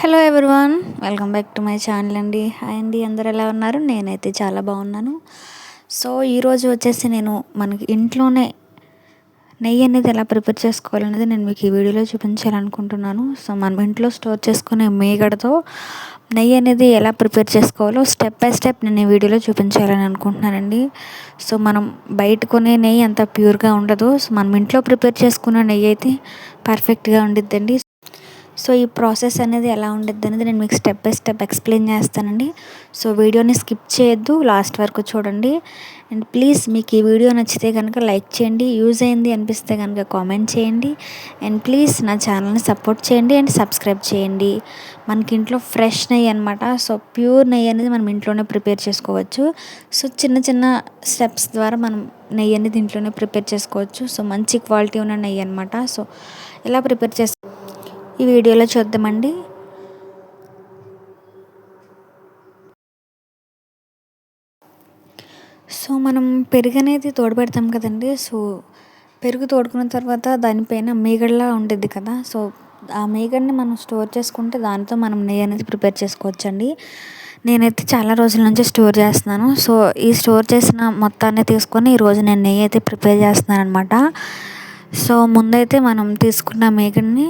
Hello everyone welcome back to my channel అండి. Hi అండి అందరు ఎలా ఉన్నారు? నేనైతే చాలా బాగున్నాను. సో ఈరోజు వచ్చేసి నేను మనకి ఇంట్లోనే నెయ్యి అనేది ఎలా ప్రిపేర్ చేసుకోవాలనేది నేను మీకు ఈ వీడియోలో చూపించాలనుకుంటున్నాను. సో మనం ఇంట్లో స్టోర్ చేసుకునే మేగడతో నెయ్యి అనేది ఎలా ప్రిపేర్ చేసుకోవాలో స్టెప్ బై స్టెప్ నేను ఈ వీడియోలో చూపించాలని అనుకుంటున్నానండి. సో మనం బయట కొనే నెయ్యి అంత ప్యూర్గా ఉండదు. సో మనం ఇంట్లో ప్రిపేర్ చేసుకున్న నెయ్యి అయితే పర్ఫెక్ట్గా ఉండిద్దండి. సో ఈ ప్రాసెస్ అనేది ఎలా ఉండిద్ది అనేది నేను మీకు స్టెప్ బై స్టెప్ ఎక్స్ప్లెయిన్ చేస్తానండి. సో వీడియోని స్కిప్ చేయొద్దు లాస్ట్ వరకు చూడండి. అండ్ ప్లీజ్ మీకు ఈ వీడియో నచ్చితే కనుక లైక్ చేయండి. యూజ్ అయింది అనిపిస్తే కనుక కామెంట్ చేయండి. అండ్ ప్లీజ్ నా ఛానల్ని సపోర్ట్ చేయండి అండ్ సబ్స్క్రైబ్ చేయండి. మనకి ఇంట్లో ఫ్రెష్ నెయ్యి అనమాట సో ప్యూర్ నెయ్యి అనేది మనం ఇంట్లోనే ప్రిపేర్ చేసుకోవచ్చు. సో చిన్న చిన్న స్టెప్స్ ద్వారా మనం నెయ్యి అనేది ఇంట్లోనే ప్రిపేర్ చేసుకోవచ్చు. సో మంచి క్వాలిటీ ఉన్న నెయ్యి అనమాట సో ఎలా ప్రిపేర్ చేసుకో ఈ వీడియోలో చూద్దామండి. సో మనం పెరుగు అనేది తోడబెడతాం కదండి. సో పెరుగు తోడుకున్న తర్వాత దానిపైన మీగడలా ఉండేది కదా. సో ఆ మీగడని మనం స్టోర్ చేసుకుంటే దాంతో మనం నెయ్యి అనేది ప్రిపేర్ చేసుకోవచ్చండి. నేనైతే చాలా రోజుల నుంచి స్టోర్ చేస్తున్నాను. సో ఈ స్టోర్ చేసిన మొత్తాన్ని తీసుకొని ఈరోజు నేను నెయ్యి అయితే ప్రిపేర్ చేస్తున్నాను అనమాట సో ముందైతే మనం తీసుకున్న మేగడ్ని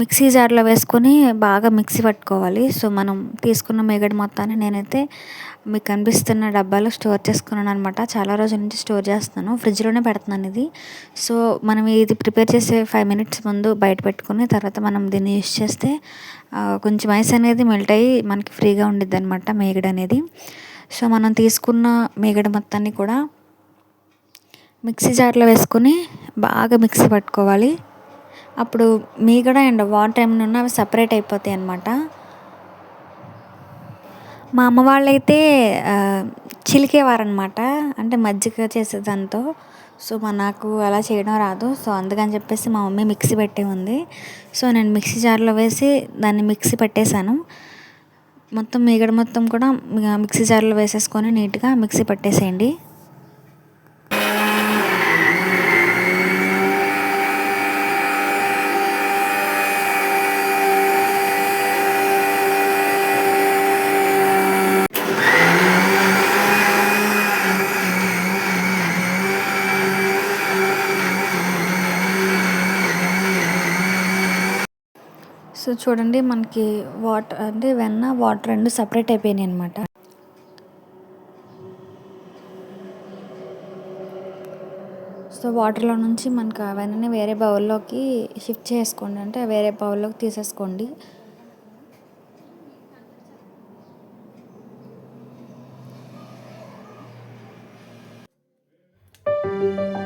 మిక్సీ జార్లో వేసుకొని బాగా మిక్సీ పట్టుకోవాలి. సో మనం తీసుకున్న మేగడి మొత్తాన్ని నేనైతే మీకు కనిపిస్తున్న డబ్బాలో స్టోర్ చేసుకున్నాను అనమాట చాలా రోజుల నుంచి స్టోర్ చేస్తున్నాను. ఫ్రిడ్జ్లోనే పెడుతున్నాను ఇది. సో మనం ఇది ప్రిపేర్ చేసే ఫైవ్ మినిట్స్ ముందు బయట పెట్టుకుని తర్వాత మనం దీన్ని యూస్ చేస్తే కొంచెం ఐస్ అనేది మెల్ట్ అయ్యి మనకి ఫ్రీగా ఉండిద్ది అనమాట మేగడ అనేది. సో మనం తీసుకున్న మేగడ మొత్తాన్ని కూడా మిక్సీ జార్లో వేసుకొని బాగా మిక్సీ పట్టుకోవాలి. అప్పుడు మీగడ అండ్ వాటర్ ఏమైనా అవి సపరేట్ అయిపోతాయి అన్నమాట. మా అమ్మ వాళ్ళైతే చిలికేవారనమాట అంటే మజ్జిగ చేసేదాంతో. సో మా నాకు అలా చేయడం రాదు. సో అందుకని చెప్పేసి మా మమ్మీ మిక్సీ పెట్టే ఉంది. సో నేను మిక్సీ జార్లో వేసి దాన్ని మిక్సీ పెట్టేశాను. మొత్తం మీగడ మొత్తం కూడా మిక్సీ జార్లో వేసేసుకొని నీట్గా మిక్సీ పట్టేసేయండి. సో చూడండి మనకి వాటర్ అంటే వెన్న వాటర్ రెండు సపరేట్ అయిపోయినాయి అనమాట సో వాటర్లో నుంచి మనకు అవన్నీ వేరే బౌల్లోకి షిఫ్ట్ చేసుకోండి. అంటే వేరే బౌల్లోకి తీసేసుకోండి. మనం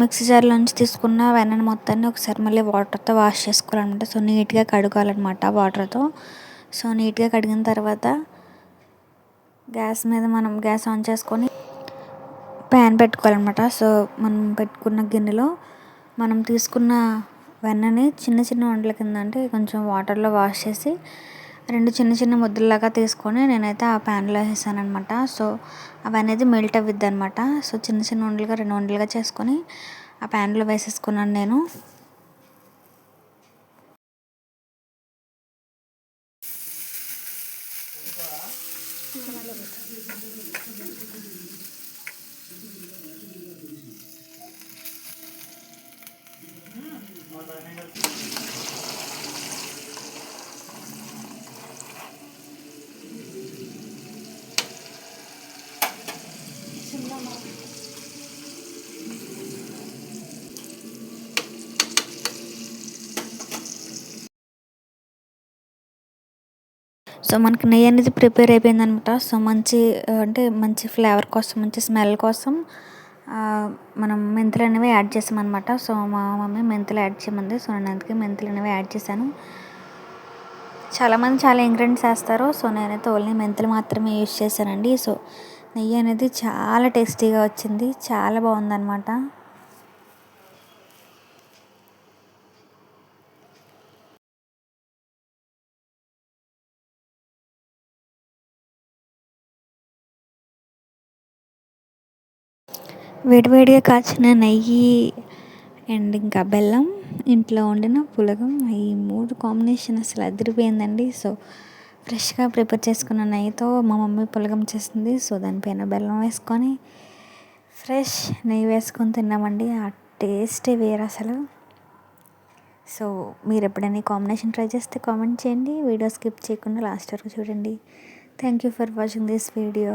మిక్సీ జార్లో నుంచి తీసుకున్న వెన్నను మొత్తాన్ని ఒకసారి మళ్ళీ వాటర్తో వాష్ చేసుకోవాలన్నమాట. సో నీట్గా కడుకోవాలన్నమాట వాటర్తో. సో నీట్గా కడిగిన తర్వాత గ్యాస్ మీద మనం గ్యాస్ ఆన్ చేసుకొని ప్యాన్ పెట్టుకోవాలన్నమాట. సో మనం పెట్టుకున్న గిన్నెలో మనం తీసుకున్న వెన్నని చిన్న చిన్న వంటల కింద అంటే కొంచెం వాటర్లో వాష్ చేసి రెండు చిన్న చిన్న ముద్దలాగా తీసుకొని నేనైతే ఆ ప్యాన్లో వేసాను అనమాట సో అవి అనేది మెల్ట్ అవ్విద్ది అనమాట సో చిన్న చిన్న ఉండలుగా రెండు ఉండలుగా చేసుకొని ఆ ప్యాన్లో వేసేసుకున్నాను నేను. సో మనకి నెయ్యి అనేది ప్రిపేర్ అయిపోయింది అనమాట సో మంచి అంటే మంచి ఫ్లేవర్ కోసం మంచి స్మెల్ కోసం మనం మెంతులు అనేవి యాడ్ చేసామన్నమాట. సో మా మమ్మీ మెంతులు యాడ్ చేయమంది. సో నేను అందుకే మెంతులు అనేవి యాడ్ చేశాను. చాలామంది చాలా ఇంగ్రీడియంట్స్ వేస్తారు. సో నేనైతే ఓన్లీ మెంతులు మాత్రమే యూజ్ చేశానండి. సో నెయ్యి అనేది చాలా టేస్టీగా వచ్చింది. చాలా బాగుందన్నమాట. వేడివేడిగా కాచిన నెయ్యి అండ్ ఇంకా బెల్లం ఇంట్లో వండిన పులగం ఈ మూడు కాంబినేషన్ అసలు అదిరిపోయిందండి. సో ఫ్రెష్గా ప్రిపేర్ చేసుకున్న నెయ్యితో మా మమ్మీ పులగం చేసింది సో దానిపైన బెల్లం వేసుకొని ఫ్రెష్ నెయ్యి వేసుకొని తిన్నామండి. ఆ టేస్టే వేరు అసలు. సో మీరు ఎప్పుడైనా కాంబినేషన్ ట్రై చేస్తే కామెంట్ చేయండి. వీడియో స్కిప్ చేయకుండా లాస్ట్ వరకు చూడండి. Thank you for watching this video.